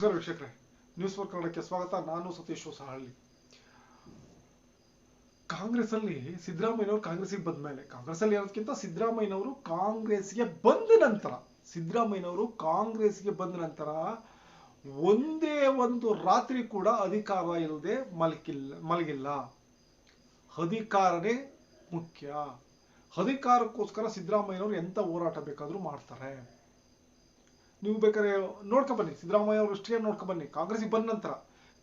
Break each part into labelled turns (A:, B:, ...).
A: ನಮಸ್ಕಾರ ವೀಕ್ಷಕರೇ news four ಕನ್ನಡಕ್ಕೆ ಸ್ವಾಗತ. ನಾನು ಸತೀಶ್ ಹೊಸಹಳ್ಳಿ. ಕಾಂಗ್ರೆಸ್ ಅಲ್ಲಿ ಸಿದ್ದರಾಮಯ್ಯನವರು ಕಾಂಗ್ರೆಸ್ಗೆ ಬಂದ ಮೇಲೆ ಕಾಂಗ್ರೆಸ್ ಅಲ್ಲಿ ಇರೋದಕ್ಕಿಂತ ಸಿದ್ದರಾಮಯ್ಯನವರು ಕಾಂಗ್ರೆಸ್ಗೆ ಬಂದ ನಂತರ, ಸಿದ್ದರಾಮಯ್ಯನವರು ಕಾಂಗ್ರೆಸ್ಗೆ ಬಂದ ನಂತರ ಒಂದೇ ಒಂದು ರಾತ್ರಿ ಕೂಡ ಅಧಿಕಾರ ಇಲ್ಲದೆ ಮಲಗಿಲ್ಲ ಮಲಗಿಲ್ಲ. ಅಧಿಕಾರನೇ ಮುಖ್ಯ. ಅಧಿಕಾರಕ್ಕೋಸ್ಕರ ಸಿದ್ದರಾಮಯ್ಯನವರು ಎಂತ ಹೋರಾಟ ಬೇಕಾದರೂ ಮಾಡ್ತಾರೆ. ನೀವು ಬೇಕಾದ್ರೆ ನೋಡ್ಕೊ ಬನ್ನಿ. ಸಿದ್ದರಾಮಯ್ಯ ಅವರು ಅಷ್ಟೇ ನೋಡ್ಕೊ ಬನ್ನಿ. ಕಾಂಗ್ರೆಸ್ಗೆ ಬಂದ ನಂತರ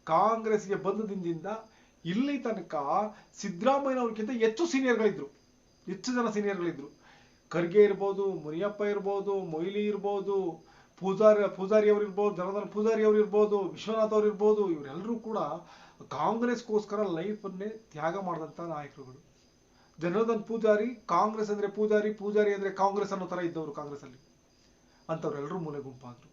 A: ಕಾಂಗ್ರೆಸ್ಗೆ ಬಂದ ದಿನದಿಂದ ಇಲ್ಲಿ ತನಕ ಸಿದ್ದರಾಮಯ್ಯನವ್ರಿಗಿಂತ ಹೆಚ್ಚು ಸೀನಿಯರ್ಗಳಿದ್ರು ಹೆಚ್ಚು ಜನ ಸೀನಿಯರ್ಗಳಿದ್ರು ಖರ್ಗೆ ಇರ್ಬೋದು, ಮುನಿಯಪ್ಪ ಇರ್ಬೋದು, ಮೊಯ್ಲಿ ಇರ್ಬೋದು, ಪೂಜಾರಿ ಪೂಜಾರಿ ಅವ್ರು ಇರ್ಬೋದು, ಜನಾರ್ದನ್ ಪೂಜಾರಿ ಅವ್ರು ಇರ್ಬೋದು, ವಿಶ್ವನಾಥ್ ಅವ್ರು ಇರ್ಬೋದು ಇವರೆಲ್ಲರೂ ಕೂಡ ಕಾಂಗ್ರೆಸ್ಗೋಸ್ಕರ ಲೈಫನ್ನೇ ತ್ಯಾಗ ಮಾಡಿದಂಥ ನಾಯಕರುಗಳು. ಜನಾರ್ದನ್ ಪೂಜಾರಿ, ಕಾಂಗ್ರೆಸ್ ಅಂದ್ರೆ ಪೂಜಾರಿ ಪೂಜಾರಿ ಅಂದ್ರೆ ಕಾಂಗ್ರೆಸ್ ಅನ್ನೋ ಥರ ಇದ್ದವರು ಕಾಂಗ್ರೆಸ್ ಅಂತವ್ರೆಲ್ಲರೂ ಮೂಲೆ ಗುಂಪಾದ್ರು.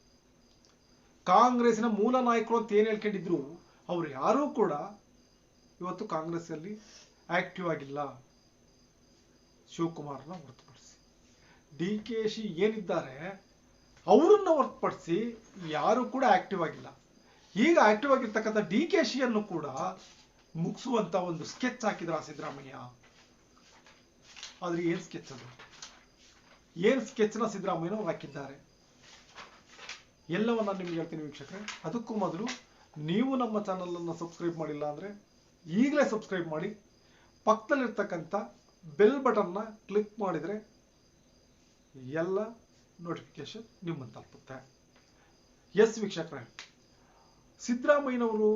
A: ಕಾಂಗ್ರೆಸ್ನ ಮೂಲ ನಾಯಕರು ಅಂತ ಏನು ಹೇಳ್ಕೊಂಡಿದ್ರು, ಅವ್ರು ಯಾರೂ ಕೂಡ ಇವತ್ತು ಕಾಂಗ್ರೆಸ್ ಅಲ್ಲಿ ಆಕ್ಟಿವ್ ಆಗಿಲ್ಲ. ಶಿವಕುಮಾರ್ನ ಹೊರತುಪಡಿಸಿ. ಡಿ ಕೆ ಶಿ ಏನಿದ್ದಾರೆ, ಅವರನ್ನು ಹೊರತುಪಡಿಸಿ ಯಾರು ಕೂಡ ಆಕ್ಟಿವ್ ಆಗಿಲ್ಲ. ಈಗ ಆಕ್ಟಿವ್ ಆಗಿರ್ತಕ್ಕಂಥ ಡಿ ಕೆ ಶಿಯನ್ನು ಕೂಡ ಮುಗಿಸುವಂತ ಒಂದು ಸ್ಕೆಚ್ ಹಾಕಿದ್ರ ಸಿದ್ದರಾಮಯ್ಯ. ಆದ್ರೆ ಏನ್ ಸ್ಕೆಚ್ ಅದು? ಏನ್ ಸ್ಕೆಚ್ನ ಸಿದ್ದರಾಮಯ್ಯನವರು ಹಾಕಿದ್ದಾರೆ? ಎಲ್ಲವನ್ನ ನಿಮ್ಗೆ ಹೇಳ್ತೀನಿ ವೀಕ್ಷಕರೇ. ಅದಕ್ಕೂ ಮೊದಲು ನೀವು ನಮ್ಮ ಚಾನಲ್ ಅನ್ನು ಸಬ್ಸ್ಕ್ರೈಬ್ ಮಾಡಿಲ್ಲ ಅಂದ್ರೆ ಈಗಲೇ ಸಬ್ಸ್ಕ್ರೈಬ್ ಮಾಡಿ. ಪಕ್ಕದಲ್ಲಿರ್ತಕ್ಕಂಥ ಬೆಲ್ ಬಟನ್ನ ಕ್ಲಿಕ್ ಮಾಡಿದ್ರೆ ಎಲ್ಲ ನೋಟಿಫಿಕೇಶನ್ ನಿಮ್ಮನ್ನು ತಲುಪುತ್ತೆ. ಎಸ್ ವೀಕ್ಷಕರೇ. ಸಿದ್ದರಾಮಯ್ಯನವರು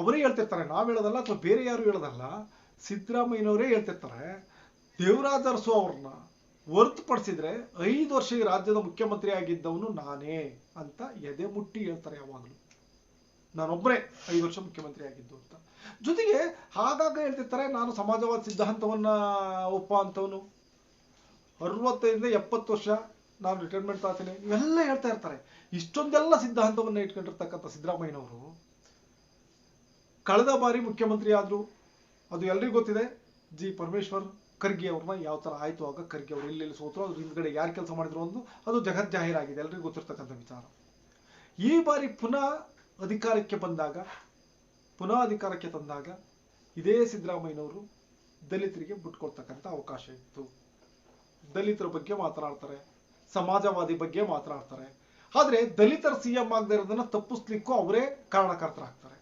A: ಅವರೇ ಹೇಳ್ತಿರ್ತಾರೆ. ನಾವು ಹೇಳೋದಲ್ಲ ಅಥವಾ ಬೇರೆ ಯಾರು ಹೇಳೋದಲ್ಲ, ಸಿದ್ದರಾಮಯ್ಯನವರೇ ಹೇಳ್ತಿರ್ತಾರೆ, ದೇವರಾಜ ಅರಸು ಅವ್ರನ್ನ ಹೊರತುಪಡಿಸಿದ್ರೆ ಐದು ವರ್ಷ ಈ ರಾಜ್ಯದ ಮುಖ್ಯಮಂತ್ರಿ ಆಗಿದ್ದವನು ನಾನೇ ಅಂತ ಎದೆ ಮುಟ್ಟಿ ಹೇಳ್ತಾರೆ ಯಾವಾಗಲೂ. ನಾನೊಬ್ಬರೇ ಐದು ವರ್ಷ ಮುಖ್ಯಮಂತ್ರಿ ಆಗಿದ್ದು ಅಂತ. ಜೊತೆಗೆ ಆಗಾಗ ಹೇಳ್ತಿರ್ತಾರೆ, ನಾನು ಸಮಾಜವಾದ ಸಿದ್ಧಾಂತವನ್ನ ಒಪ್ಪ ಅಂತವನು. ಅರವತ್ತೈದರಿಂದ ಎಪ್ಪತ್ತು ವರ್ಷ ನಾನು ರಿಟೈರ್ಮೆಂಟ್ ತಾತೀನಿ ಇವೆಲ್ಲ ಹೇಳ್ತಾ ಇರ್ತಾರೆ. ಇಷ್ಟೊಂದೆಲ್ಲ ಸಿದ್ಧಾಂತವನ್ನ ಇಟ್ಕೊಂಡಿರ್ತಕ್ಕಂಥ ಸಿದ್ದರಾಮಯ್ಯನವರು ಕಳೆದ ಬಾರಿ ಮುಖ್ಯಮಂತ್ರಿ ಆದ್ರು. ಅದು ಎಲ್ರಿಗೂ ಗೊತ್ತಿದೆ, ಜಿ ಪರಮೇಶ್ವರ್ ಖರ್ಗೆ ಅವ್ರನ್ನ ಯಾವ ಥರ ಆಯಿತು, ಆಗ ಖರ್ಗೆ ಅವರು ಎಲ್ಲೆಲ್ಲಿ ಸೋತರು, ಅದ್ರ ಹಿಂದ್ಗಡೆ ಯಾರು ಕೆಲಸ ಮಾಡಿದ್ರು ಒಂದು ಅದು ಜಗತ್ ಜಾಹೀರಾಗಿದೆ ಎಲ್ಲರಿಗೂ ಗೊತ್ತಿರ್ತಕ್ಕಂಥ ವಿಚಾರ. ಈ ಬಾರಿ ಪುನಃ ಅಧಿಕಾರಕ್ಕೆ ಬಂದಾಗ, ಪುನಃ ಅಧಿಕಾರಕ್ಕೆ ತಂದಾಗ ಇದೇ ಸಿದ್ದರಾಮಯ್ಯನವರು ದಲಿತರಿಗೆ ಬಿಟ್ಕೊಡ್ತಕ್ಕಂಥ ಅವಕಾಶ ಇತ್ತು. ದಲಿತರ ಬಗ್ಗೆ ಮಾತನಾಡ್ತಾರೆ, ಸಮಾಜವಾದಿ ಬಗ್ಗೆ ಮಾತನಾಡ್ತಾರೆ. ಆದರೆ ದಲಿತರ ಸಿ ಎಂ ಆಗದೆ ಇರೋದನ್ನು ತಪ್ಪಿಸ್ಲಿಕ್ಕೂ ಅವರೇ ಕಾರಣಕರ್ತರಾಗ್ತಾರೆ.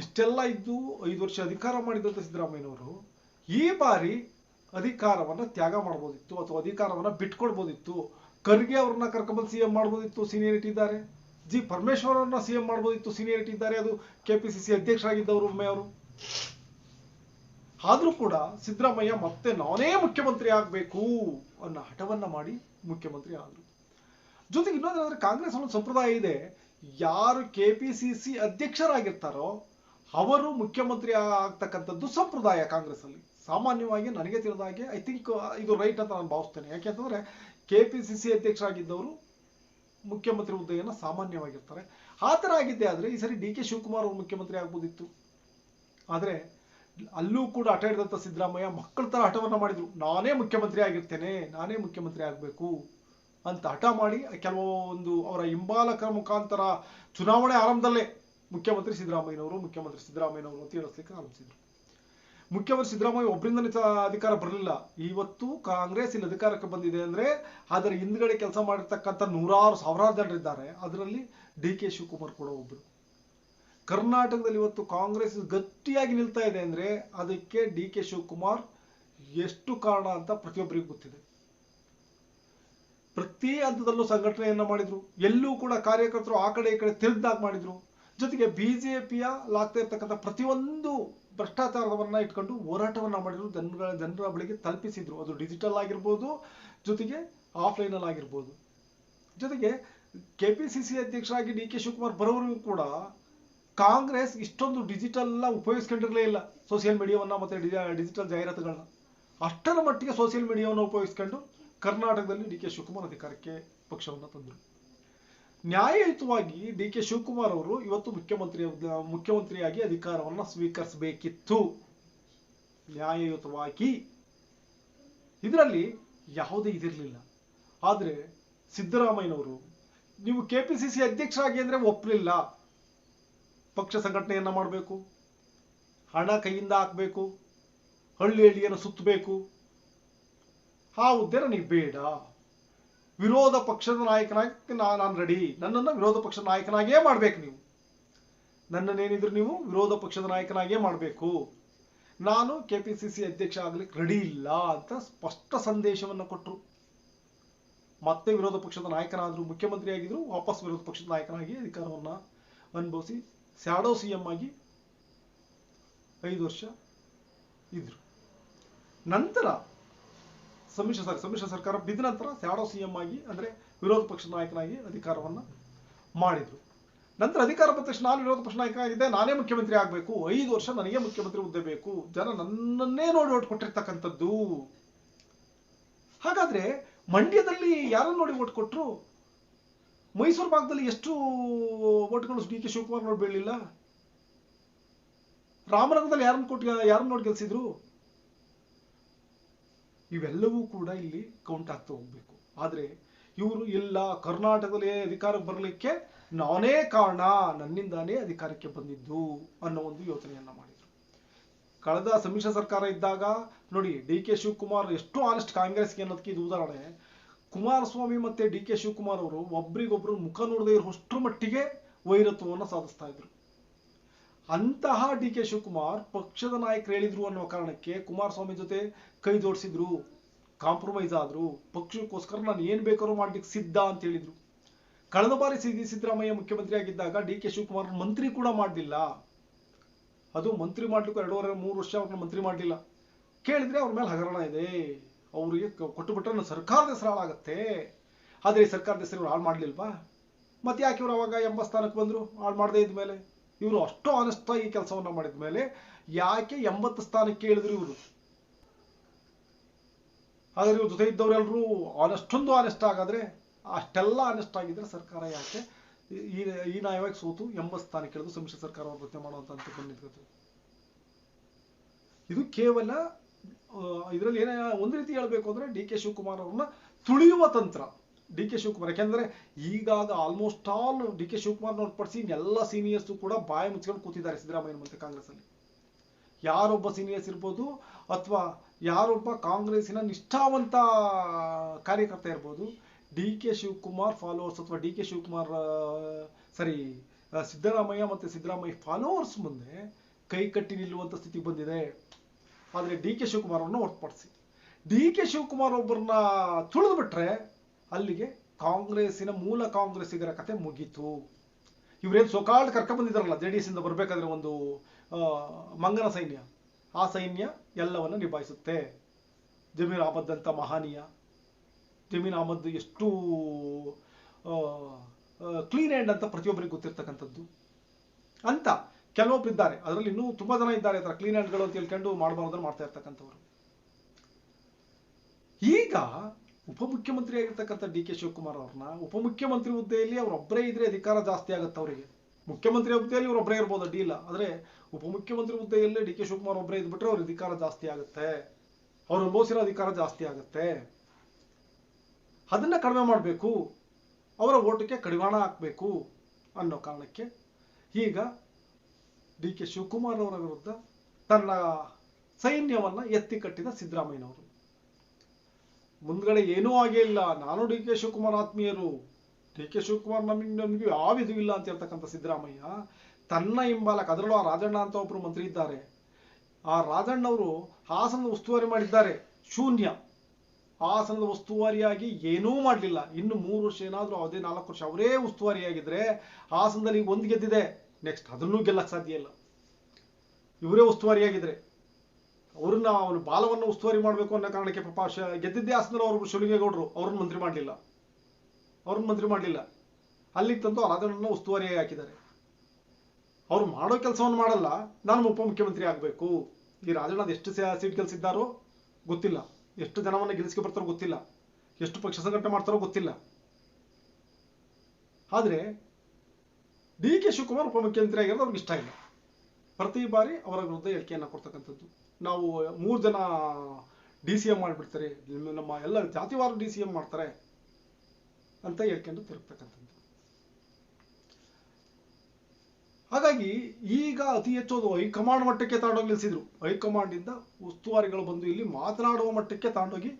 A: ಇಷ್ಟೆಲ್ಲ ಇದ್ದು ಐದು ವರ್ಷ ಅಧಿಕಾರ ಮಾಡಿದಂಥ ಸಿದ್ದರಾಮಯ್ಯನವರು ಈ ಬಾರಿ ಅಧಿಕಾರವನ್ನ ತ್ಯಾಗ ಮಾಡ್ಬೋದಿತ್ತು ಅಥವಾ ಅಧಿಕಾರವನ್ನ ಬಿಟ್ಕೊಡ್ಬೋದಿತ್ತು. ಖರ್ಗೆ ಅವ್ರನ್ನ ಕರ್ಕೊಂಡ್ಬಂದು ಸಿಎಂ ಮಾಡ್ಬೋದಿತ್ತು ಸೀನಿಯರಿಟಿ ಇದ್ದಾರೆ. ಜಿ ಪರಮೇಶ್ವರ್ ಅವ್ರನ್ನ ಸಿಎಂ ಮಾಡ್ಬೋದಿತ್ತು ಸೀನಿಯರಿಟಿ ಇದ್ದಾರೆ. ಅದು ಕೆ ಪಿ ಸಿ ಸಿ ಅಧ್ಯಕ್ಷರಾಗಿದ್ದವರು ಒಮ್ಮೆ ಅವರು. ಆದರೂ ಕೂಡ ಸಿದ್ದರಾಮಯ್ಯ ಮತ್ತೆ ನಾನೇ ಮುಖ್ಯಮಂತ್ರಿ ಆಗಬೇಕು ಅನ್ನೋ ಹಠವನ್ನ ಮಾಡಿ ಮುಖ್ಯಮಂತ್ರಿ ಆದ್ರು. ಜೊತೆಗೆ ಇನ್ನೊಂದೇನಂದ್ರೆ ಕಾಂಗ್ರೆಸ್ ಒಂದು ಸಂಪ್ರದಾಯ ಇದೆ. ಯಾರು ಕೆ ಪಿ ಸಿ ಸಿ ಅಧ್ಯಕ್ಷರಾಗಿರ್ತಾರೋ ಅವರು ಮುಖ್ಯಮಂತ್ರಿ ಆಗ್ತಕ್ಕಂಥದ್ದು ಸಂಪ್ರದಾಯ ಕಾಂಗ್ರೆಸ್ ಅಲ್ಲಿ ಸಾಮಾನ್ಯವಾಗಿ ನನಗೆ ತಿಳಿದ ಹಾಗೆ ಐ ಥಿಂಕ್ ಇದು ರೈಟ್ ಅಂತ ನಾನು ಭಾವಿಸ್ತೇನೆ. ಯಾಕೆಂತಂದ್ರೆ ಕೆಪಿಸಿಸಿ ಅಧ್ಯಕ್ಷರಾಗಿದ್ದವರು ಮುಖ್ಯಮಂತ್ರಿ ಹುದ್ದೆಯನ್ನು ಸಾಮಾನ್ಯವಾಗಿರ್ತಾರೆ. ಆ ಥರ ಆಗಿದ್ದೆ ಆದ್ರೆ, ಈ ಸರಿ ಡಿ ಕೆ ಶಿವಕುಮಾರ್ ಅವರು ಮುಖ್ಯಮಂತ್ರಿ ಆಗ್ಬೋದಿತ್ತು. ಆದ್ರೆ, ಅಲ್ಲೂ ಕೂಡ ಹಠ ಹಿಡಿದಂತ ಸಿದ್ದರಾಮಯ್ಯ ಮಕ್ಕಳ ಥರ ಹಠವನ್ನು ಮಾಡಿದ್ರು. ನಾನೇ ಮುಖ್ಯಮಂತ್ರಿ ಆಗಿರ್ತೇನೆ, ನಾನೇ ಮುಖ್ಯಮಂತ್ರಿ ಆಗಬೇಕು ಅಂತ ಹಠ ಮಾಡಿ, ಕೆಲವೊಂದು ಅವರ ಹಿಂಬಾಲಕರ ಮುಖಾಂತರ ಚುನಾವಣೆ ಆರಂಭದಲ್ಲೇ ಮುಖ್ಯಮಂತ್ರಿ ಸಿದ್ದರಾಮಯ್ಯನವರು ಮುಖ್ಯಮಂತ್ರಿ ಸಿದ್ದರಾಮಯ್ಯನವರು ಅಂತ ಆರಂಭಿಸಿದ್ರು. ಮುಖ್ಯಮಂತ್ರಿ ಸಿದ್ದರಾಮಯ್ಯ ಒಬ್ಬರಿಂದನೇ ಅಧಿಕಾರ ಬರಲಿಲ್ಲ. ಇವತ್ತು ಕಾಂಗ್ರೆಸ್ ಇಲ್ಲಿ ಅಧಿಕಾರಕ್ಕೆ ಬಂದಿದೆ ಅಂದರೆ, ಅದರ ಹಿಂದ್ಗಡೆ ಕೆಲಸ ಮಾಡಿರ್ತಕ್ಕಂಥ ನೂರಾರು ಸಾವಿರಾರು ಜನರಿದ್ದಾರೆ. ಅದರಲ್ಲಿ ಡಿ ಕೆ ಶಿವಕುಮಾರ್ ಕೂಡ ಒಬ್ಬರು ಕರ್ನಾಟಕದಲ್ಲಿ ಇವತ್ತು ಕಾಂಗ್ರೆಸ್ ಗಟ್ಟಿಯಾಗಿ ನಿಲ್ತಾ ಇದೆ ಅಂದರೆ, ಅದಕ್ಕೆ ಡಿ ಕೆ ಶಿವಕುಮಾರ್ ಎಷ್ಟು ಕಾರಣ ಅಂತ ಪ್ರತಿಯೊಬ್ಬರಿಗೂ ಗೊತ್ತಿದೆ. ಪ್ರತಿ ಹಂತದಲ್ಲೂ ಸಂಘಟನೆಯನ್ನ ಮಾಡಿದ್ರು. ಎಲ್ಲೂ ಕೂಡ ಕಾರ್ಯಕರ್ತರು ಆ ಕಡೆ ಈ ಕಡೆ ತಿರುಗ್ದಾಗ ಮಾಡಿದ್ರು. ಜೊತೆಗೆ ಬಿಜೆಪಿಯ ಲಾಗ್ತಾ ಇರ್ತಕ್ಕಂಥ ಪ್ರತಿಯೊಂದು ಭ್ರಷ್ಟಾಚಾರವನ್ನ ಇಟ್ಕೊಂಡು ಹೋರಾಟವನ್ನು ಮಾಡಿದ್ರು ಜನಗಳ, ಜನರ ಬಳಿಗೆ ತಲುಪಿಸಿದ್ರು. ಅದು ಡಿಜಿಟಲ್ ಆಗಿರ್ಬೋದು, ಜೊತೆಗೆ ಆಫ್ಲೈನಲ್ಲಿ ಆಗಿರ್ಬೋದು. ಜೊತೆಗೆ ಕೆ ಪಿ ಸಿ ಸಿ ಅಧ್ಯಕ್ಷರಾಗಿ ಡಿ ಕೆ ಶಿವಕುಮಾರ್ ಬರೋರಿಗೂ ಕೂಡ ಕಾಂಗ್ರೆಸ್ ಇಷ್ಟೊಂದು ಡಿಜಿಟಲ್ ಉಪಯೋಗಿಸ್ಕೊಂಡಿರಲೇ ಇಲ್ಲ. ಸೋಷಿಯಲ್ ಮೀಡಿಯಾವನ್ನು ಮತ್ತೆ ಡಿಜಿಟಲ್ ಜಾಹೀರಾತುಗಳನ್ನ ಅಷ್ಟರ ಮಟ್ಟಿಗೆ ಸೋಷಿಯಲ್ ಮೀಡಿಯಾವನ್ನು ಉಪಯೋಗಿಸ್ಕೊಂಡು ಕರ್ನಾಟಕದಲ್ಲಿ ಡಿ ಕೆ ಶಿವಕುಮಾರ್ ಅಧಿಕಾರಕ್ಕೆ ಪಕ್ಷವನ್ನು ತಂದರು. ನ್ಯಾಯಯುತವಾಗಿ ಡಿ ಕೆ ಶಿವಕುಮಾರ್ ಅವರು ಇವತ್ತು ಮುಖ್ಯಮಂತ್ರಿ, ಮುಖ್ಯಮಂತ್ರಿಯಾಗಿ ಅಧಿಕಾರವನ್ನು ಸ್ವೀಕರಿಸಬೇಕಿತ್ತು. ನ್ಯಾಯಯುತವಾಗಿ. ಇದರಲ್ಲಿ ಯಾವುದೇ ಇದಿರಲಿಲ್ಲ. ಆದರೆ ಸಿದ್ದರಾಮಯ್ಯನವರು, ನೀವು ಕೆ ಪಿ ಸಿ ಸಿ ಅಧ್ಯಕ್ಷರಾಗಿ ಅಂದರೆ ಒಪ್ಪಲಿಲ್ಲ ಪಕ್ಷ ಸಂಘಟನೆಯನ್ನ ಮಾಡಬೇಕು. ಹಣ ಕೈಯಿಂದ ಹಾಕಬೇಕು. ಹಳ್ಳಿ ಹಳ್ಳಿಯನ್ನು ಸುತ್ತಬೇಕು ಆ ಹುದ್ದೆ ನನಗೆ ಬೇಡ. ವಿರೋಧ ಪಕ್ಷದ ನಾಯಕನಾಗಿ ನಾನು ರೆಡಿ ನನ್ನನ್ನು ವಿರೋಧ ಪಕ್ಷದ ನಾಯಕನಾಗೇ ಮಾಡ್ಬೇಕು ನೀವು. ನನ್ನನ್ನೇನಿದ್ರು ನೀವು ವಿರೋಧ ಪಕ್ಷದ ನಾಯಕನಾಗೇ ಮಾಡಬೇಕು. ನಾನು ಕೆ ಪಿ ಸಿ ಸಿ ಅಧ್ಯಕ್ಷ ಆಗ್ಲಿಕ್ಕೆ ರೆಡಿ ಇಲ್ಲ ಅಂತ ಸ್ಪಷ್ಟ ಸಂದೇಶವನ್ನು ಕೊಟ್ಟರು ಮತ್ತೆ ವಿರೋಧ ಪಕ್ಷದ ನಾಯಕನಾದರೂ ಮುಖ್ಯಮಂತ್ರಿ ಆಗಿದ್ರು ವಾಪಸ್ ವಿರೋಧ ಪಕ್ಷದ ನಾಯಕನಾಗಿ ಅಧಿಕಾರವನ್ನು ಅನುಭವಿಸಿ ಸ್ಯಾಡೋ ಸಿ ಎಂ ಆಗಿ ಐದು ವರ್ಷ ಇದ್ರು. ನಂತರ ಸಮ್ಮಿಶ್ರ ಸರ್ಕಾರ ಸಮ್ಮಿಶ್ರ ಸರ್ಕಾರ ಬಿದ್ದ ನಂತರ ಸ್ಯಾಡೋ ಸಿ ಎಂ ಆಗಿ, ಅಂದ್ರೆ ವಿರೋಧ ಪಕ್ಷದ ನಾಯಕನಾಗಿ ಅಧಿಕಾರವನ್ನ ಮಾಡಿದ್ರು. ನಂತರ ಅಧಿಕಾರ ಬಂದ ನಾನು ವಿರೋಧ ಪಕ್ಷ ನಾಯಕನಾಗಿದ್ದೆ, ನಾನೇ ಮುಖ್ಯಮಂತ್ರಿ ಆಗಬೇಕು. ಐದು ವರ್ಷ ನನಗೆ ಮುಖ್ಯಮಂತ್ರಿ ಹುದ್ದೆ ಬೇಕು. ಜನ ನನ್ನನ್ನೇ ನೋಡಿ ಓಟ್ ಕೊಟ್ಟಿರ್ತಕ್ಕಂಥದ್ದು. ಹಾಗಾದ್ರೆ ಮಂಡ್ಯದಲ್ಲಿ ಯಾರನ್ನು ನೋಡಿ ಓಟ್ ಕೊಟ್ರು? ಮೈಸೂರು ಭಾಗದಲ್ಲಿ ಎಷ್ಟು ಓಟ್ಗಳು ಡಿ ಕೆ ಶಿವಕುಮಾರ್ ನೋಡಿ ಬೀಳಲಿಲ್ಲ ರಾಮನಗರದಲ್ಲಿ ಯಾರನ್ನು ಕೊಟ್ಟು, ಯಾರನ್ನು ನೋಡಿ ಗೆಲ್ಸಿದ್ರು? ಇವೆಲ್ಲವೂ ಕೂಡ ಇಲ್ಲಿ ಕೌಂಟ್ ಆಗ್ತಾ ಹೋಗ್ಬೇಕು. ಆದರೆ ಇವರು ಇಲ್ಲ, ಕರ್ನಾಟಕದಲ್ಲಿ ಅಧಿಕಾರಕ್ಕೆ ಬರಲಿಕ್ಕೆ ನಾನೇ ಕಾರಣ, ನನ್ನಿಂದಾನೇ ಅಧಿಕಾರಕ್ಕೆ ಬಂದಿದ್ದು ಅನ್ನೋ ಒಂದು ಯೋಚನೆಯನ್ನ ಮಾಡಿದ್ರು. ಕಳೆದ ಸಮ್ಮಿಶ್ರ ಸರ್ಕಾರ ಇದ್ದಾಗ, ನೋಡಿ, ಡಿ ಕೆ ಶಿವಕುಮಾರ್ ಎಷ್ಟು ಆನೆಸ್ಟ್ ಕಾಂಗ್ರೆಸ್ಗೆ ಅನ್ನೋದಕ್ಕೆ ಇದು ಉದಾಹರಣೆ. ಕುಮಾರಸ್ವಾಮಿ ಮತ್ತೆ ಡಿ ಕೆ ಶಿವಕುಮಾರ್ ಅವರು ಒಬ್ರಿಗೊಬ್ರು ಮುಖ ನೋಡದೇ ಇರುವಷ್ಟು ಮಟ್ಟಿಗೆ ವೈರತ್ವವನ್ನು ಸಾಧಿಸ್ತಾ ಇದ್ರು. ಅಂತಹ ಡಿ ಕೆ ಶಿವಕುಮಾರ್ ಪಕ್ಷದ ನಾಯಕರು ಹೇಳಿದ್ರು ಅನ್ನೋ ಕಾರಣಕ್ಕೆ ಕುಮಾರಸ್ವಾಮಿ ಜೊತೆ ಕೈ ಜೋಡಿಸಿದ್ರು, ಕಾಂಪ್ರಮೈಸ್ ಆದ್ರು. ಪಕ್ಷಕ್ಕೋಸ್ಕರ ನಾನು ಏನ್ ಬೇಕಾದ್ರೂ ಮಾಡ್ಲಿಕ್ಕೆ ಸಿದ್ಧ ಅಂತ ಹೇಳಿದ್ರು. ಕಳೆದ ಬಾರಿ ಸಿದ್ದರಾಮಯ್ಯ ಮುಖ್ಯಮಂತ್ರಿ ಆಗಿದ್ದಾಗ ಡಿ ಕೆ ಶಿವಕುಮಾರ್ ಮಂತ್ರಿ ಕೂಡ ಮಾಡಲಿಲ್ಲ. ಅದು ಮಂತ್ರಿ ಮಾಡ್ಲಿಕ್ಕೂ ಎರಡೂವರೆ ಮೂರು ವರ್ಷ ಅವ್ರನ್ನ ಮಂತ್ರಿ ಮಾಡಲಿಲ್ಲ. ಕೇಳಿದ್ರೆ ಅವ್ರ ಮೇಲೆ ಹಗರಣ ಇದೆ. ಅವರಿಗೆ ಕೊಟ್ಟು ನನ್ನ ಸರ್ಕಾರದ ಹೆಸರು ಹಾಳಾಗತ್ತೆ. ಆದರೆ ಈ ಸರ್ಕಾರದ ಹೆಸರು ಹಾಳು ಮಾಡಲಿಲ್ವಾ? ಮತ್ತೆ ಯಾಕೆ ಇವರು ಅವಾಗ ಎಂಬ ಸ್ಥಾನಕ್ಕೆ ಬಂದರು? ಹಾಳು ಮಾಡದೇ ಇದ್ಮೇಲೆ. ಇವರು ಅಷ್ಟು ಆನೆಸ್ಟ್ ಆಗಿ ಕೆಲಸವನ್ನ ಮಾಡಿದ ಮೇಲೆ ಯಾಕೆ ಎಂಬತ್ತು ಸ್ಥಾನಕ್ಕೆ ಇಳಿದ್ರು ಇವರು? ಆದರೆ ಇವ್ರ ಜೊತೆ ಇದ್ದವರೆಲ್ಲರೂ ಅಷ್ಟೊಂದು ಆನೆಸ್ಟ್ ಆಗಾದ್ರೆ ಅಷ್ಟೆಲ್ಲ ಆನೆಸ್ಟ್ ಆಗಿದ್ರೆ ಸರ್ಕಾರ ಯಾಕೆ ಈ ಈ ನ್ಯಾಯವಾಗಿ ಸೋತು ಎಂಬತ್ತು ಸ್ಥಾನಕ್ಕೆ ಇಳಿದು ಸಮ್ಮಿಶ್ರ ಸರ್ಕಾರ ರಚನೆ ಮಾಡುವಂತ ಅಂತ ಇದು ಕೇವಲ ಇದರಲ್ಲಿ ಏನೇ, ಒಂದು ರೀತಿ ಹೇಳಬೇಕು ಅಂದ್ರೆ ಡಿ ಕೆ ಶಿವಕುಮಾರ್ ಅವ್ರನ್ನ ತುಳಿಯುವ ತಂತ್ರ. D K Shivakumar. ಯಾಕೆಂದ್ರೆ ಈಗಾಗ almost all D K Shivakumar ಹೊರತುಪಡಿಸಿ ಎಲ್ಲ ಸೀನಿಯರ್ಸ್ ಕೂಡ ಬಾಯಿ ಮುಚ್ಕೊಂಡು ಕೂತಿದ್ದಾರೆ ಸಿದ್ದರಾಮಯ್ಯ ಮತ್ತೆ ಕಾಂಗ್ರೆಸ್ ಅಲ್ಲಿ. ಯಾರೊಬ್ಬ ಸೀನಿಯರ್ಸ್ ಇರ್ಬೋದು ಅಥವಾ ಯಾರೊಬ್ಬ ಕಾಂಗ್ರೆಸ್ಸಿನ ನಿಷ್ಠಾವಂತ ಕಾರ್ಯಕರ್ತ ಇರ್ಬೋದು, ಡಿ ಕೆ ಶಿವಕುಮಾರ್ ಫಾಲೋವರ್ಸ್ ಅಥವಾ D K Shivakumar sorry Siddaramaiah ಮತ್ತೆ ಸಿದ್ದರಾಮಯ್ಯ ಫಾಲೋವರ್ಸ್ ಮುಂದೆ ಕೈ ಕಟ್ಟಿ ನಿಲ್ಲುವಂತ ಸ್ಥಿತಿ ಬಂದಿದೆ. ಆದರೆ ಡಿ ಕೆ ಶಿವಕುಮಾರ್ ಅವ್ರನ್ನ ಹೊರತುಪಡಿಸಿ ಡಿ ಕೆ ಶಿವಕುಮಾರ್ ಒಬ್ಬರನ್ನ ತುಳಿದು ಬಿಟ್ರೆ ಅಲ್ಲಿಗೆ ಕಾಂಗ್ರೆಸ್ಸಿನ ಮೂಲ ಕಾಂಗ್ರೆಸ್ಸಿಗರ ಕತೆ ಮುಗೀತು. ಇವರೇನು ಸೊಕಾಲ್ಡ್ ಕರ್ಕ ಬಂದಿದ್ದಾರಲ್ಲ, ಜೆ ಡಿ ಎಸ್ ಇಂದ ಬರಬೇಕಾದ್ರೆ ಒಂದು ಮಂಗನ ಸೈನ್ಯ. ಆ ಸೈನ್ಯ ಎಲ್ಲವನ್ನು ನಿಭಾಯಿಸುತ್ತೆ. ಜಮೀರ್ ಅಹಮದ್ ಅಂತ ಮಹಾನೀಯ. ಜಮೀರ್ ಅಹಮದ್ ಎಷ್ಟು ಕ್ಲೀನ್ ಹ್ಯಾಂಡ್ ಅಂತ ಪ್ರತಿಯೊಬ್ಬರಿಗೆ ಗೊತ್ತಿರ್ತಕ್ಕಂಥದ್ದು. ಅಂತ ಕೆಲವೊಬ್ರು ಇದ್ದಾರೆ ಅದರಲ್ಲಿ ಇನ್ನೂ ತುಂಬಾ ಜನ ಇದ್ದಾರೆ ಅದರ ಕ್ಲೀನ್ ಹ್ಯಾಂಡ್ಗಳು ಅಂತ ಹೇಳ್ಕೊಂಡು ಮಾಡಬಾರ್ದನ್ನು ಮಾಡ್ತಾ ಇರ್ತಕ್ಕಂಥವ್ರು. ಈಗ ಉಪಮುಖ್ಯಮಂತ್ರಿ ಆಗಿರ್ತಕ್ಕಂಥ ಡಿ ಕೆ ಶಿವಕುಮಾರ್ ಅವ್ರನ್ನ, ಉಪಮುಖ್ಯಮಂತ್ರಿ ಹುದ್ದೆಯಲ್ಲಿ ಅವರೊಬ್ಬರೇ ಇದ್ರೆ ಅಧಿಕಾರ ಜಾಸ್ತಿ ಆಗುತ್ತೆ ಅವರಿಗೆ. ಮುಖ್ಯಮಂತ್ರಿ ಹುದ್ದೆಯಲ್ಲಿ ಇವರೊಬ್ಬರೇ ಇರ್ಬೋದು ಅಡ್ಡಿ ಇಲ್ಲ ಆದರೆ ಉಪಮುಖ್ಯಮಂತ್ರಿ ಹುದ್ದೆಯಲ್ಲಿ ಡಿ ಕೆ ಶಿವಕುಮಾರ್ ಒಬ್ಬರೇ ಇದ್ಬಿಟ್ರೆ ಅವ್ರ ಅಧಿಕಾರ ಜಾಸ್ತಿ ಆಗುತ್ತೆ. ಅವ್ರು ಅನುಭವಿಸಿರೋ ಅಧಿಕಾರ ಜಾಸ್ತಿ ಆಗುತ್ತೆ. ಅದನ್ನ ಕಡಿಮೆ ಮಾಡಬೇಕು. ಅವರ ಓಟಕ್ಕೆ ಕಡಿವಾಣ ಹಾಕಬೇಕು ಅನ್ನೋ ಕಾರಣಕ್ಕೆ ಈಗ ಡಿ ಕೆ ಶಿವಕುಮಾರ್ ಅವರ ವಿರುದ್ಧ ತನ್ನ ಸೈನ್ಯವನ್ನು ಎತ್ತಿ ಕಟ್ಟಿದ ಸಿದ್ದರಾಮಯ್ಯನವರು. ಮುಂದ್ಗಡೆ ಏನೂ ಆಗೇ ಇಲ್ಲ. ನಾನು ಡಿ ಕೆ ಶಿವಕುಮಾರ್ ಆತ್ಮೀಯರು. ಡಿ ಕೆ ಶಿವಕುಮಾರ್ ನಮಗೆ ನಮಗೆ ಯಾವ ಇದು ಇಲ್ಲ ಅಂತ ಹೇಳ್ತಕ್ಕಂಥ ಸಿದ್ದರಾಮಯ್ಯ. ತನ್ನ ಹಿಂಬಾಲಕ ಅದರಲ್ಲೂ ಆ ರಾಜಣ್ಣ ಅಂತ ಒಬ್ಬರು ಮಂತ್ರಿ ಇದ್ದಾರೆ. ಆ ರಾಜಣ್ಣವರು ಹಾಸನದ ಉಸ್ತುವಾರಿ ಮಾಡಿದ್ದಾರೆ. ಶೂನ್ಯ. ಹಾಸನದ ಉಸ್ತುವಾರಿಯಾಗಿ ಏನೂ ಮಾಡಲಿಲ್ಲ. ಇನ್ನು ಮೂರು ವರ್ಷ ಏನಾದರೂ ಅದೇ ನಾಲ್ಕು ವರ್ಷ ಅವರೇ ಉಸ್ತುವಾರಿಯಾಗಿದ್ದರೆ ಹಾಸನದಲ್ಲಿ ಒಂದು ಗೆದ್ದಿದೆ. ನೆಕ್ಸ್ಟ್ ಅದನ್ನೂ ಗೆಲ್ಲಕ್ಕೆ ಸಾಧ್ಯ ಇಲ್ಲ. ಇವರೇ ಉಸ್ತುವಾರಿಯಾಗಿದ್ರೆ. ಅವ್ರನ್ನ ಅವನು ಬಾಲವನ್ನು ಉಸ್ತುವಾರಿ ಮಾಡಬೇಕು ಅನ್ನೋ ಕಾರಣಕ್ಕೆ ಪಾಪ ಗೆದ್ದಿದ್ದೇ ಹಾಸನದಲ್ಲಿ ಅವರು ಶಿವಲಿಂಗೇಗೌಡರು. ಅವ್ರನ್ನ ಮಂತ್ರಿ ಮಾಡಲಿಲ್ಲ. ಅವ್ರನ್ನ ಮಂತ್ರಿ ಮಾಡಲಿಲ್ಲ. ಅಲ್ಲಿಗೆ ತಂದು ರಾಜಣ್ಣನ ಉಸ್ತುವಾರಿಯಾಗಿ ಹಾಕಿದ್ದಾರೆ. ಅವ್ರು ಮಾಡೋ ಕೆಲಸವನ್ನು ಮಾಡಲ್ಲ. ನಾನು ಉಪಮುಖ್ಯಮಂತ್ರಿ ಆಗಬೇಕು. ಈ ರಾಜಣ್ಣದ ಎಷ್ಟು ಸೀಟ್ ಗೆಲ್ಸಿದ್ದಾರೋ ಗೊತ್ತಿಲ್ಲ. ಎಷ್ಟು ಜನವನ್ನು ಗೆಲ್ಲಿಸ್ಕೆ ಬರ್ತಾರೋ ಗೊತ್ತಿಲ್ಲ. ಎಷ್ಟು ಪಕ್ಷ ಸಂಘಟನೆ ಮಾಡ್ತಾರೋ ಗೊತ್ತಿಲ್ಲ. ಆದರೆ ಡಿ ಕೆ ಶಿವಕುಮಾರ್ ಉಪಮುಖ್ಯಮಂತ್ರಿ ಆಗಿರೋದು ಅವ್ರಿಗೆ ಇಷ್ಟ ಇಲ್ಲ. ಪ್ರತಿ ಬಾರಿ ಅವರ ವಿರುದ್ಧ ಹೇಳಿಕೆಯನ್ನು ಕೊಡ್ತಕ್ಕಂಥದ್ದು. ನಾವು ಮೂರು ಜನ ಡಿ ಸಿ ಎಂ ಮಾಡಿಬಿಡ್ತಾರೆ. ನಮ್ಮ ಎಲ್ಲ ಜಾತಿವಾರು ಡಿ ಸಿ ಎಂ ಮಾಡ್ತಾರೆ ಅಂತ ಹೇಳ್ಕೊಂಡು ತಿರುಗ್ತಕ್ಕಂಥದ್ದು. ಹಾಗಾಗಿ ಈಗ ಅತಿ ಹೆಚ್ಚು ಹೈಕಮಾಂಡ್ ಮಟ್ಟಕ್ಕೆ ತಾಂಡೋಗಿ ನಿಲ್ಲಿಸಿದ್ರು ಹೈಕಮಾಂಡಿಂದ ಉಸ್ತುವಾರಿಗಳು ಬಂದು ಇಲ್ಲಿ ಮಾತನಾಡುವ ಮಟ್ಟಕ್ಕೆ ತಾಂಡೋಗಿ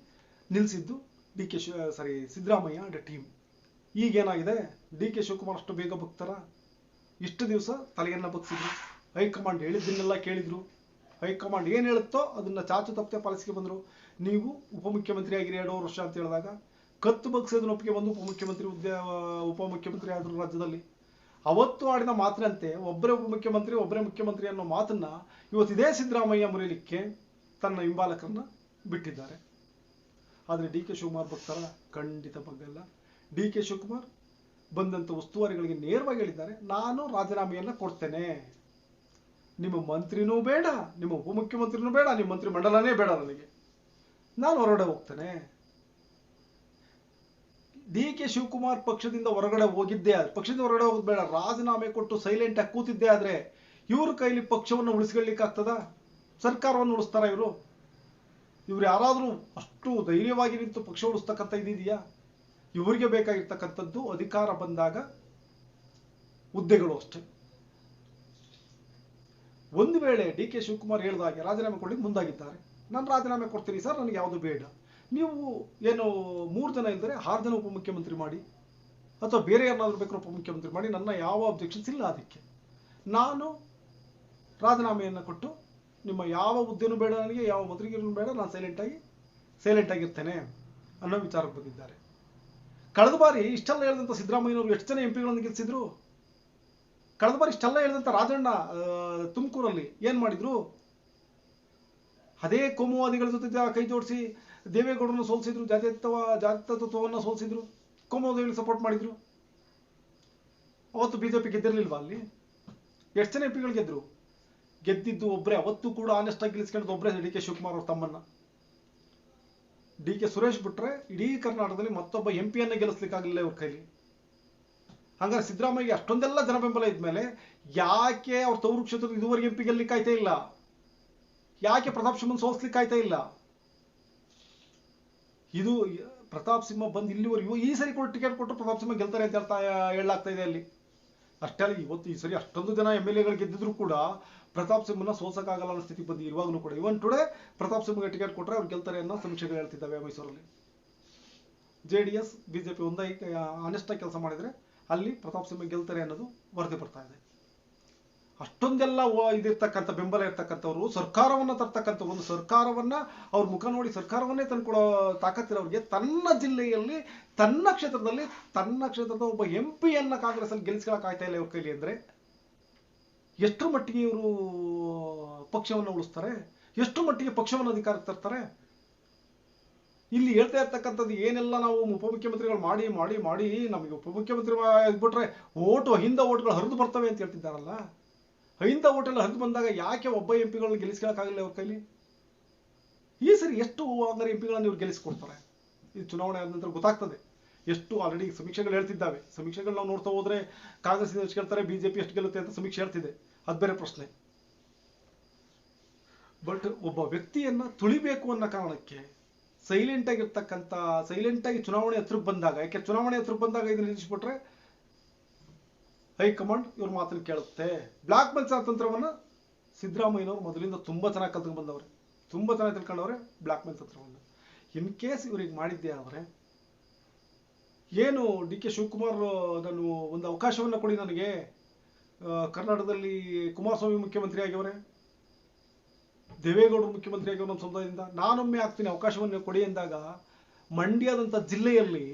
A: ನಿಲ್ಲಿಸಿದ್ದು D K sorry Siddaramaiah and team ಈಗ ಏನಾಗಿದೆ ಡಿ ಕೆ ಶಿವಕುಮಾರ್ ಅಷ್ಟು ಬೇಗ ಬಗ್ತಾರ ಇಷ್ಟು ದಿವಸ ತಲೆಯನ್ನು ಬಗ್ಸಿದ್ರು. ಹೈಕಮಾಂಡ್ ಹೇಳಿದ್ದನ್ನೆಲ್ಲ ಕೇಳಿದ್ರು. ಹೈಕಮಾಂಡ್ ಏನು ಹೇಳುತ್ತೋ ಅದನ್ನ ಚಾಚು ತಪ್ಪದೆ ಪಾಲಿಸಿಗೆ ಬಂದರು. ನೀವು ಉಪಮುಖ್ಯಮಂತ್ರಿ ಆಗಿರಿ ಎರಡೂವರೆ ವರ್ಷ ಅಂತ ಹೇಳಿದಾಗ ಕತ್ತು ಬಗ್ಸೋದನ್ನ ಒಪ್ಪಿಗೆ ಬಂದು ಉಪಮುಖ್ಯಮಂತ್ರಿ ಹುದ್ದೆ ಉಪಮುಖ್ಯಮಂತ್ರಿ ಆದರು ರಾಜ್ಯದಲ್ಲಿ. ಅವತ್ತು ಆಡಿದ ಮಾತಿನಂತೆ ಒಬ್ಬರೇ ಉಪಮುಖ್ಯಮಂತ್ರಿ, ಒಬ್ಬರೇ ಮುಖ್ಯಮಂತ್ರಿ ಅನ್ನೋ ಮಾತನ್ನ ಇವತ್ತು ಇದೇ ಸಿದ್ದರಾಮಯ್ಯ ಮುರಿಯಲಿಕ್ಕೆ ತನ್ನ ಹಿಂಬಾಲಕರನ್ನ ಬಿಟ್ಟಿದ್ದಾರೆ. ಆದರೆ ಡಿ ಕೆ ಶಿವಕುಮಾರ್ ಭಕ್ತರ ಖಂಡಿತ ಬಗ್ಗಲ್ಲ ಡಿ ಕೆ ಶಿವಕುಮಾರ್ ಬಂದಂಥ ಉಸ್ತುವಾರಿಗಳಿಗೆ ನೇರವಾಗಿ ಹೇಳಿದ್ದಾರೆ, ನಾನು ರಾಜೀನಾಮೆಯನ್ನು ಕೊಡ್ತೇನೆ. ನಿಮ್ಮ ಮಂತ್ರಿನೂ ಬೇಡ, ನಿಮ್ಮ ಉಪಮುಖ್ಯಮಂತ್ರಿನೂ ಬೇಡ, ನಿಮ್ಮ ಮಂತ್ರಿ ಮಂಡಲನೇ ಬೇಡ ನನಗೆ. ನಾನು ಹೊರಗಡೆ ಹೋಗ್ತೇನೆ. ಡಿ ಕೆ ಶಿವಕುಮಾರ್ ಪಕ್ಷದಿಂದ ಹೊರಗಡೆ ಹೋಗಿದ್ದೆ ಪಕ್ಷದಿಂದ ಹೊರಗಡೆ ಹೋಗೋದು ಬೇಡ, ರಾಜೀನಾಮೆ ಕೊಟ್ಟು ಸೈಲೆಂಟ್ ಆಗಿ ಕೂತಿದ್ದೆ ಆದ್ರೆ ಇವ್ರ ಕೈಲಿ ಪಕ್ಷವನ್ನು ಉಳಿಸ್ಕೊಳ್ಳಿಕ್ಕೆ ಆಗ್ತದ? ಸರ್ಕಾರವನ್ನು ಉಳಿಸ್ತಾರ ಇವರು? ಇವ್ರು ಯಾರಾದರೂ ಅಷ್ಟು ಧೈರ್ಯವಾಗಿ ನಿಂತು ಪಕ್ಷ ಉಳಿಸ್ತಕ್ಕಂಥ ಇದಿದೆಯಾ ಇವರಿಗೆ ಬೇಕಾಗಿರ್ತಕ್ಕಂಥದ್ದು ಅಧಿಕಾರ ಬಂದಾಗ ಹುದ್ದೆಗಳು ಅಷ್ಟೇ. ಒಂದು ವೇಳೆ ಡಿ ಕೆ ಶಿವಕುಮಾರ್ ಹೇಳಿದಾಗೆ ರಾಜೀನಾಮೆ ಕೊಡ್ಲಿಕ್ಕೆ ಮುಂದಾಗಿದ್ದಾರೆ. ನಾನು ರಾಜೀನಾಮೆ ಕೊಡ್ತೀನಿ ಸರ್, ನನಗೆ ಯಾವುದು ಬೇಡ. ನೀವು ಏನು ಮೂರು ಜನ ಇದ್ದರೆ ಆರು ಜನ ಉಪಮುಖ್ಯಮಂತ್ರಿ ಮಾಡಿ, ಅಥವಾ ಬೇರೆ ಯಾರನ್ನಾದ್ರೂ ಬೇಕಾದ್ರೂ ಉಪಮುಖ್ಯಮಂತ್ರಿ ಮಾಡಿ, ನನ್ನ ಯಾವ ಅಬ್ಜೆಕ್ಷನ್ಸ್ ಇಲ್ಲ ಅದಕ್ಕೆ. ನಾನು ರಾಜೀನಾಮೆಯನ್ನು ಕೊಟ್ಟು ನಿಮ್ಮ ಯಾವ ಹುದ್ದೆನೂ ಬೇಡ ನನಗೆ, ಯಾವ ಮಂತ್ರಿಗಿರೂ ಬೇಡ, ನಾನು ಸೈಲೆಂಟಾಗಿ ಸೈಲೆಂಟ್ ಆಗಿರ್ತೇನೆ ಅನ್ನೋ ವಿಚಾರಕ್ಕೆ ಬಂದಿದ್ದಾರೆ. ಕಳೆದ ಬಾರಿ ಇಷ್ಟೆಲ್ಲ ಹೇಳಿದಂಥ ಸಿದ್ದರಾಮಯ್ಯನವರು ಎಷ್ಟು ಜನ ಎಂ ಪಿಗಳನ್ನು ಗೆಲ್ಲಿಸಿದ್ರು ಕಳೆದ ಬಾರಿ ಇಷ್ಟೆಲ್ಲ ಹೇಳಿದಂಥ ರಾಜಣ್ಣ ತುಮಕೂರಲ್ಲಿ ಏನು ಮಾಡಿದ್ರು? ಅದೇ ಕೋಮುವಾದಿಗಳ ಜೊತೆ ಜಾ- ಕೈ ಜೋಡಿಸಿ ದೇವೇಗೌಡರನ್ನು ಸೋಲಿಸಿದ್ರು ಜಾತ್ಯತ್ವ ಜಾತ್ಯತ್ವವನ್ನು ಸೋಲಿಸಿದ್ರು, ಕೋಮುವಾದಿಗಳಿಗೆ ಸಪೋರ್ಟ್ ಮಾಡಿದ್ರು. ಅವತ್ತು ಬಿಜೆಪಿ ಗೆದ್ದಿರಲಿಲ್ವಾ ಅಲ್ಲಿ? ಎಷ್ಟು ಜನ ಎಂ ಪಿಗಳು ಗೆದ್ರು? ಗೆದ್ದಿದ್ದು ಒಬ್ಬರೇ ಅವತ್ತು ಕೂಡ ಆನೆಸ್ಟ್ ಆಗಿ ಒಬ್ಬರೇ ಡಿ ಕೆ ಶಿವಕುಮಾರ್ ಅವ್ರ ತಮ್ಮನ್ನ. ಡಿ ಕೆ ಸುರೇಶ್ ಬಿಟ್ರೆ ಇಡೀ ಕರ್ನಾಟಕದಲ್ಲಿ ಮತ್ತೊಬ್ಬ ಎಂ ಪಿಯನ್ನ ಗೆಲ್ಲಿಸ್ಲಿಕ್ಕಾಗಲಿಲ್ಲ ಇವ್ರ ಕೈಲಿ. ಹಂಗಾರೆ ಸಿದ್ದರಾಮಯ್ಯ ಅಷ್ಟೊಂದೆಲ್ಲ ಜನ ಬೆಂಬಲ ಇದ್ಮೇಲೆ ಯಾಕೆ ಅವ್ರ ತವರು ಕ್ಷೇತ್ರದ ಇದುವರೆಗೆ ಎಂ ಪಿ ಆಯ್ತಾ ಇಲ್ಲ? ಯಾಕೆ ಪ್ರತಾಪ್ ಸಿಂಹನ್ ಸೋಲಿಸ್ಲಿಕ್ಕೆ ಆಯ್ತಾ ಇಲ್ಲ? ಇದು ಪ್ರತಾಪ್ ಸಿಂಹ ಬಂದು ಇಲ್ಲಿವರೆಗೂ ಈ ಸರಿ ಕೊಟ್ಟು ಟಿಕೆಟ್ ಕೊಟ್ಟು ಪ್ರತಾಪ್ ಸಿಂಹ ಗೆಲ್ತಾರೆ ಅಂತ ಹೇಳ್ತಾ, ಹೇಳಲಾಗ್ತಾ ಇದೆ ಅಲ್ಲಿ. ಅಷ್ಟೇ ಇವತ್ತು ಈ ಸರಿ ಅಷ್ಟೊಂದು ಜನ ಎಂ ಎಲ್ ಎಗಳು ಗೆದ್ದಿದ್ರು ಕೂಡ ಪ್ರತಾಪ್ ಸಿಂಹನ ಸೋಲ್ಸಕ್ಕಾಗಲ್ಲ ಅನ್ನೋ ಸ್ಥಿತಿ ಬಂದು ಇರುವಾಗಲೂ ಕೂಡ ಇವನ್ ಟುಡೇ ಪ್ರತಾಪ್ ಸಿಂಹಗೆ ಟಿಕೆಟ್ ಕೊಟ್ಟರೆ ಅವ್ರು ಗೆಲ್ತಾರೆ ಅನ್ನೋ ಸಮೀಕ್ಷೆಗಳು ಹೇಳ್ತಿದ್ದಾವೆ ಮೈಸೂರಲ್ಲಿ. ಜೆ ಡಿ ಎಸ್ ಬಿಜೆಪಿ ಒಂದೈ ಅನಿಷ್ಟ ಕೆಲಸ ಮಾಡಿದ್ರೆ ಅಲ್ಲಿ ಪ್ರತಾಪ್ ಸಿಂಹ ಗೆಲ್ತಾರೆ ಅನ್ನೋದು ವರದಿ ಬರ್ತಾ ಇದೆ. ಅಷ್ಟೊಂದೆಲ್ಲ ಇದಿರ್ತಕ್ಕಂಥ ಬೆಂಬಲ ಇರ್ತಕ್ಕಂಥವ್ರು, ಸರ್ಕಾರವನ್ನ ತರ್ತಕ್ಕಂಥ ಒಂದು ಸರ್ಕಾರವನ್ನ ಅವ್ರ ಮುಖ ನೋಡಿ ಸರ್ಕಾರವನ್ನೇ ತಂದ್ಕೊಡೋ ತಾಕತ್ತಿರೋರಿಗೆ ತನ್ನ ಜಿಲ್ಲೆಯಲ್ಲಿ, ತನ್ನ ಕ್ಷೇತ್ರದಲ್ಲಿ, ತನ್ನ ಕ್ಷೇತ್ರದ ಒಬ್ಬ ಎಂ ಪಿಯನ್ನು ಕಾಂಗ್ರೆಸ್ ಅಲ್ಲಿ ಗೆಲ್ಲಿಸ್ಕೊಳಕ್ ಆಗ್ತಾ ಇಲ್ಲ ಇವ್ರ ಕೈಲಿ ಅಂದರೆ? ಎಷ್ಟು ಮಟ್ಟಿಗೆ ಇವರು ಪಕ್ಷವನ್ನು ಉಳಿಸ್ತಾರೆ? ಎಷ್ಟು ಮಟ್ಟಿಗೆ ಪಕ್ಷವನ್ನು ಅಧಿಕಾರಕ್ಕೆ ತರ್ತಾರೆ? ಇಲ್ಲಿ ಹೇಳ್ತಾ ಇರ್ತಕ್ಕಂಥದ್ದು ಏನೆಲ್ಲ ನಾವು ಉಪಮುಖ್ಯಮಂತ್ರಿಗಳು ಮಾಡಿ ಮಾಡಿ ಮಾಡಿ ನಮಗೆ ಉಪಮುಖ್ಯಮಂತ್ರಿ ಆಗ್ಬಿಟ್ರೆ ಓಟು ಅಹಿಂದ ಓಟ್ಗಳು ಹರಿದು ಬರ್ತವೆ ಅಂತ ಹೇಳ್ತಿದ್ದಾರಲ್ಲ? ಅಹಿಂದ ಓಟೆಲ್ಲ ಹರಿದು ಬಂದಾಗ ಯಾಕೆ ಒಬ್ಬ ಎಂ ಪಿಗಳನ್ನ ಗೆಲ್ಲಿಸ್ಕೊಳಕ್ಕಾಗಲ್ಲ ಅವ್ರ ಕೈಲಿ? ಈ ಸರಿ ಎಷ್ಟು ಅಂದರೆ ಎಂ ಪಿಗಳನ್ನ ಇವ್ರು ಗೆಲ್ಲಿಸ್ಕೊಡ್ತಾರೆ? ಇದು ಚುನಾವಣೆ ಆದ ನಂತರ ಗೊತ್ತಾಗ್ತದೆ. ಎಷ್ಟು ಆಲ್ರೆಡಿ ಸಮೀಕ್ಷೆಗಳು ಹೇಳ್ತಿದ್ದಾವೆ. ಸಮೀಕ್ಷೆಗಳು ನಾವು ನೋಡ್ತಾ ಹೋದ್ರೆ ಕಾಂಗ್ರೆಸ್ ಎಷ್ಟು ಗೆಲ್ತಾರೆ, ಬಿಜೆಪಿ ಎಷ್ಟು ಗೆಲ್ಲುತ್ತೆ ಅಂತ ಸಮೀಕ್ಷೆ ಹೇಳ್ತಿದೆ. ಅದು ಬೇರೆ ಪ್ರಶ್ನೆ. ಬಟ್ ಒಬ್ಬ ವ್ಯಕ್ತಿಯನ್ನ ತುಳಿಬೇಕು ಅನ್ನೋ ಕಾರಣಕ್ಕೆ ಸೈಲೆಂಟ್ ಆಗಿರ್ತಕ್ಕಂಥ ಸೈಲೆಂಟ್ ಆಗಿ ಚುನಾವಣೆ ಹತ್ರಕ್ಕೆ ಬಂದಾಗ, ಯಾಕೆ ಚುನಾವಣೆ ಹತ್ರಕ್ಕೆ ಬಂದಾಗ ಇದನ್ನ ನಿಲ್ಲಿಸ್ಬಿಟ್ರೆ ಹೈಕಮಾಂಡ್ ಇವ್ರ ಮಾತನ್ನು ಕೇಳುತ್ತೆ. ಬ್ಲಾಕ್ ಮೇಲ್ ಸ್ವಾತಂತ್ರ್ಯವನ್ನು ಸಿದ್ದರಾಮಯ್ಯನವರು ಮೊದಲಿಂದ ತುಂಬಾ ಚೆನ್ನಾಗಿ ಕಲ್ತ್ಕೊಂಡು ಬಂದವ್ರೆ. ತುಂಬಾ ಚೆನ್ನಾಗಿ ತಿಳ್ಕೊಂಡವ್ರೆ ಬ್ಲಾಕ್ ಮೇಲ್ ತಂತ್ರವನ್ನು ಇನ್ ಕೇಸ್ ಇವ್ರಿಗೆ ಮಾಡಿದ್ದೆ ಆದ್ರೆ ಏನು ಡಿ ಕೆ ಶಿವಕುಮಾರ್ ನಾನು ಒಂದು ಅವಕಾಶವನ್ನ ಕೊಡಿ ನನಗೆ. ಕರ್ನಾಟಕದಲ್ಲಿ ಕುಮಾರಸ್ವಾಮಿ ಮುಖ್ಯಮಂತ್ರಿ ಆಗ್ಯವರೆ. ದೇವೇಗೌಡರು ಮುಖ್ಯಮಂತ್ರಿ ಆಗಿರೋ ನಮ್ಮ ಸಮುದಾಯದಿಂದ ನಾನೊಮ್ಮೆ ಆಗ್ತೀನಿ, ಅವಕಾಶವನ್ನು ಕೊಡಿ ಎಂದಾಗ ಮಂಡ್ಯದಂಥ ಜಿಲ್ಲೆಯಲ್ಲಿ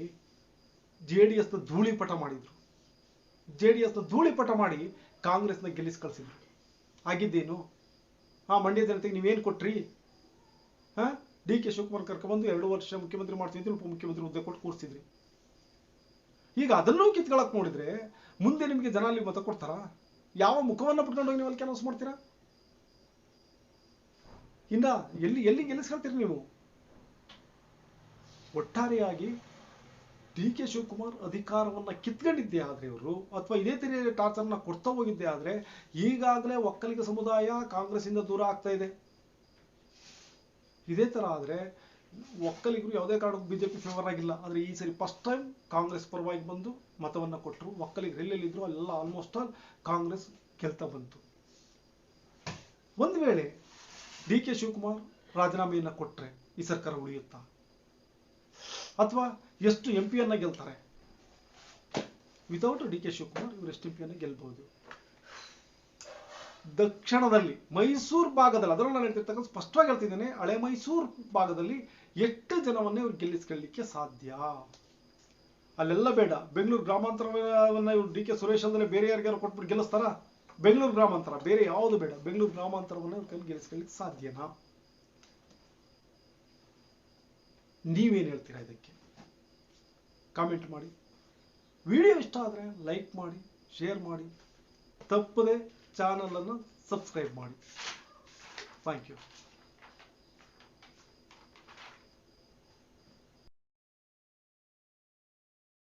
A: ಜೆ ಡಿ ಎಸ್ನ ಧೂಳಿಪಟ ಮಾಡಿದರು. ಜೆ ಡಿ ಎಸ್ನ ಧೂಳಿಪಟ ಮಾಡಿ ಕಾಂಗ್ರೆಸ್ನ ಗೆಲ್ಲಿಸಿ ಕಳಿಸಿದ್ರು. ಆಗಿದ್ದೇನು? ಆ ಮಂಡ್ಯ ಜನತೆಗೆ ನೀವೇನು ಕೊಟ್ರಿ? ಹಾಂ? ಡಿ ಕೆ ಶಿವಕುಮಾರ್ ಕರ್ಕೊಂಡ್ಬಂದು ಎರಡು ವರ್ಷ ಮುಖ್ಯಮಂತ್ರಿ ಮಾಡ್ತಿದ್ರು ಉಪಮುಖ್ಯಮಂತ್ರಿ ಹುದ್ದೆ ಕೊಟ್ಟು ಕೂರಿಸಿದ್ರಿ. ಈಗ ಅದನ್ನೂ ಕಿತ್ಕೊಳಕ್ ನೋಡಿದ್ರೆ ಮುಂದೆ ನಿಮಗೆ ಜನ ಅಲ್ಲಿ ಮತ ಕೊಡ್ತಾರಾ? ಯಾವ ಮುಖವನ್ನು ಪುಟ್ಕೊಂಡೋಗಿ ನೀವು ಅಲ್ಲಿ ಕೆಲಸ ಮಾಡ್ತೀರಾ? ಇನ್ನ ಎಲ್ಲಿ ಎಲ್ಲಿ ಗೆಲ್ಲಿಸ್ಕೊಳ್ತೀರಿ ನೀವು? ಒಟ್ಟಾರೆಯಾಗಿ ಡಿ ಕೆ ಶಿವಕುಮಾರ್ ಅಧಿಕಾರವನ್ನ ಕಿತ್ಕೊಂಡಿದ್ದೆ ಆದರೆ ಇವರು, ಅಥವಾ ಇದೇ ತರ ಟಾರ್ಚರ್ನ ಕೊಡ್ತಾ ಹೋಗಿದ್ದೆ ಆದರೆ ಈಗಾಗಲೇ ಒಕ್ಕಲಿಗ ಸಮುದಾಯ ಕಾಂಗ್ರೆಸ್ಸಿಂದ ದೂರ ಆಗ್ತಾ ಇದೆ. ಇದೇ ತರ ಆದ್ರೆ ಒಕ್ಕಲಿಗರು ಯಾವುದೇ ಕಾರಣಕ್ಕೂ ಬಿಜೆಪಿ ಫೇವರ್ ಆಗಿಲ್ಲ. ಆದರೆ ಈ ಸರಿ ಫಸ್ಟ್ ಟೈಮ್ ಕಾಂಗ್ರೆಸ್ ಪರವಾಗಿ ಬಂದು ಮತವನ್ನ ಕೊಟ್ಟರು ಒಕ್ಕಲಿಗರು ಎಲ್ಲೆಲ್ಲಿದ್ರು ಅಲ್ಲೆಲ್ಲ ಆಲ್ಮೋಸ್ಟ್ ಆಲ್ ಕಾಂಗ್ರೆಸ್ ಗೆಲ್ತಾ ಬಂತು. ಒಂದು ವೇಳೆ ಡಿ ಕೆ ಶಿವಕುಮಾರ್ ರಾಜೀನಾಮೆಯನ್ನು ಕೊಟ್ಟರೆ ಈ ಸರ್ಕಾರ ಉಳಿಯುತ್ತಾ? ಅಥವಾ ಎಷ್ಟು ಎಂ ಪಿಯನ್ನ ಗೆಲ್ತಾರೆ? ವಿತೌಟ್ ಡಿ ಕೆ ಶಿವಕುಮಾರ್, ಇವರು ಎಷ್ಟು ಎಂ ಪಿಯನ್ನು ಗೆಲ್ಬಹುದು ದಕ್ಷಿಣದಲ್ಲಿ ಮೈಸೂರು ಭಾಗದಲ್ಲಿ, ಅದರಲ್ಲಿ ನಾನು ಹೇಳ್ತಿರ್ತಕ್ಕಂಥ ಸ್ಪಷ್ಟವಾಗಿ ಹೇಳ್ತಿದ್ದೇನೆ, ಹಳೆ ಮೈಸೂರು ಭಾಗದಲ್ಲಿ ಎಷ್ಟು ಜನವನ್ನೇ ಇವ್ರು ಗೆಲ್ಲಿಸ್ಕೊಳ್ಳಿಕ್ಕೆ ಸಾಧ್ಯ? ಅಲ್ಲೆಲ್ಲ ಬೇಡ. ಬೆಂಗಳೂರು ಗ್ರಾಮಾಂತರವನ್ನ ಇವ್ರು ಡಿ ಕೆ ಸುರೇಶ್ ಅಂದ್ರೆ ಬೇರೆ ಯಾರಿಗಾರು ಕೊಟ್ಬಿಟ್ಟು ಗೆಲ್ಲಿಸ್ತಾರ? ಬೆಂಗಳೂರು ಗ್ರಾಮಾಂತರ, ಬೇರೆ ಯಾವುದು ಬೇಡ. ಬೆಂಗಳೂರು ಗ್ರಾಮಾಂತರವನ್ನು ಕಲ್ ಗೆಲ್ಲಿಸ್ಕೊಳ್ಳಿಕ್ಕೆ ಸಾಧ್ಯನಾ? ನೀವೇನು ಹೇಳ್ತೀರಾ ಇದಕ್ಕೆ? ಕಾಮೆಂಟ್ ಮಾಡಿ. ವಿಡಿಯೋ ಇಷ್ಟ ಆದರೆ ಲೈಕ್ ಮಾಡಿ ಶೇರ್ ಮಾಡಿ. ತಪ್ಪದೆ ಚಾನಲನ್ನು ಸಬ್ಸ್ಕ್ರೈಬ್ ಮಾಡಿ. Thank you